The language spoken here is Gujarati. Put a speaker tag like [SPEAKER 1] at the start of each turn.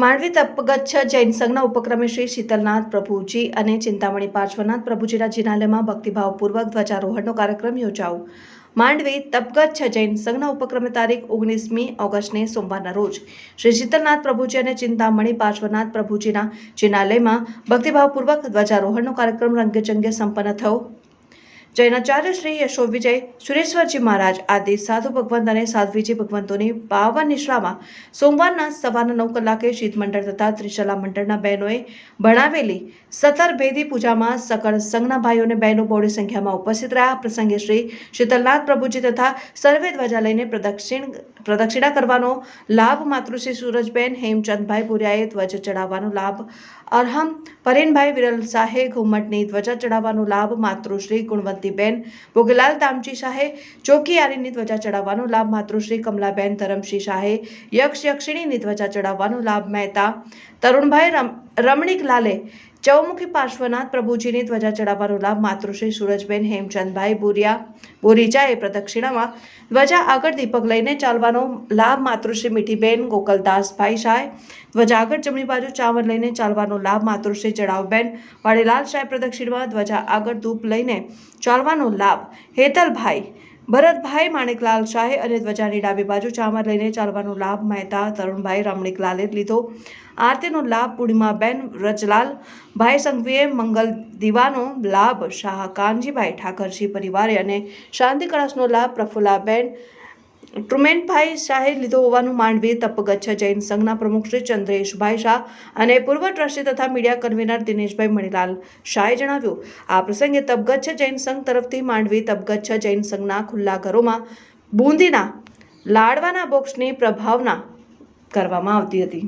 [SPEAKER 1] માંડવી તપગચ્છ જૈન સંઘના ઉપક્રમે શ્રી શીતલનાથ પ્રભુજી અને ચિંતામણી પાર્શ્વનાથ પ્રભુજીના જિનાલયમાં ભક્તિભાવપૂર્વક ધ્વજારોહણનો કાર્યક્રમ યોજાયો. માંડવી તપગચ્છ જૈન સંઘના ઉપક્રમે તારીખ ઓગણીસમી ઓગસ્ટને સોમવારના રોજ શ્રી શીતલનાથ પ્રભુજી અને ચિંતામણી પાર્શ્વનાથ પ્રભુજીના જિનાલયમાં ભક્તિભાવપૂર્વક ધ્વજારોહણનો કાર્યક્રમ રંગેચંગે સંપન્ન થયો. જૈનાચાર્ય શ્રી યશો વિજય સુરેશ્વરજી મહારાજ આદિ સાધુ ભગવંત અને સાધ્વીજી ભગવંતોની પાવન નિશ્રામાં સોમવારના સવારના નવ કલાકે શીત મંડળ તથા ત્રિશલા મંડળના બહેનોએ ભણાવેલી સતર ભેદી પૂજામાં સકળ સંઘના ભાઈઓને બહેનો બહોળી સંખ્યામાં ઉપસ્થિત રહ્યા. પ્રસંગે શ્રી શીતલનાથ પ્રભુજી તથા સર્વે ધ્વજા લઈને પ્રદક્ષિણ પ્રદક્ષિણા કરવાનો લાભ માતૃશ્રી સૂરજબેન હેમચંદભાઈ પુરિયાએ ધ્વજ ચડાવવાનો લાભ અરહમ પરેનભાઈ વિરલ શાહે ઘુમ્મટની ધ્વજા ચડાવવાનો લાભ માતૃશ્રી ગુણવંતીબેન ભોગલાલ તામચી શાહે ચોકીયારીની ધ્વજા ચડાવવાનો લાભ માતૃશ્રી કમલાબેન ધરમસિંહ શાહે, યક્ષ યક્ષિણીની ધ્વજા ચડાવવાનો લાભ મહેતા, તરુણભાઈ રમ, રમણીક લાલે ચૌમુખી પાર્શ્વનાથ પ્રભુજીની ધ્વજા ચડાવવાનો લાભ માતૃશ્રી સૂરજબેન હેમચંદભાઈ બોરિયા બોરીચાએ પ્રદક્ષિણામાં ધ્વજા આગળ દીપક લઈને ચાલવાનો લાભ માતૃશ્રી મીઠીબેન ગોકલદાસભાઈ શાહે ધ્વજા આગળ જમણી બાજુ ચાવર લઈને ચાલવાનો લાભ માતૃશ્રી ચડાવબેન વાડીલાલ શાહ પ્રદક્ષિણમાં ધ્વજા આગળ ધૂપ લઈને ચાલવાનો લાભ હેતલભાઈ ભરતભાઈ માણેકલાલ શાહે અને ધ્વજાની ડાબી બાજુ ચામર લઈને ચાલવાનો લાભ મહેતા તરુણભાઈ રમણીકલાલે લીધો. આરતીનો લાભ પૂર્ણિમાબેન રજલાલ ભાઈ સંઘવીએ મંગલ દીવાનો લાભ શાહ કાનજીભાઈ ઠાકરજી પરિવારે અને શાંતિ કળશનો લાભ પ્રફુલ્લાબેન ટ્રુમેનભાઈ શાહે લીધો હોવાનું માંડવી તપગચ્છ જૈન સંઘના પ્રમુખ શ્રી ચંદ્રેશભાઈ શાહ અને પૂર્વ ટ્રસ્ટી તથા મીડિયા કન્વીનર દિનેશભાઈ મણીલાલ શાહે જણાવ્યું, આ પ્રસંગે તપગચ્છ જૈન સંઘ તરફથી માંડવી તપગચ્છ જૈન સંઘના ખુલ્લા ઘરોમાં બુંદીના લાડવાના બોક્સની પ્રભાવના કરવામાં આવતી હતી.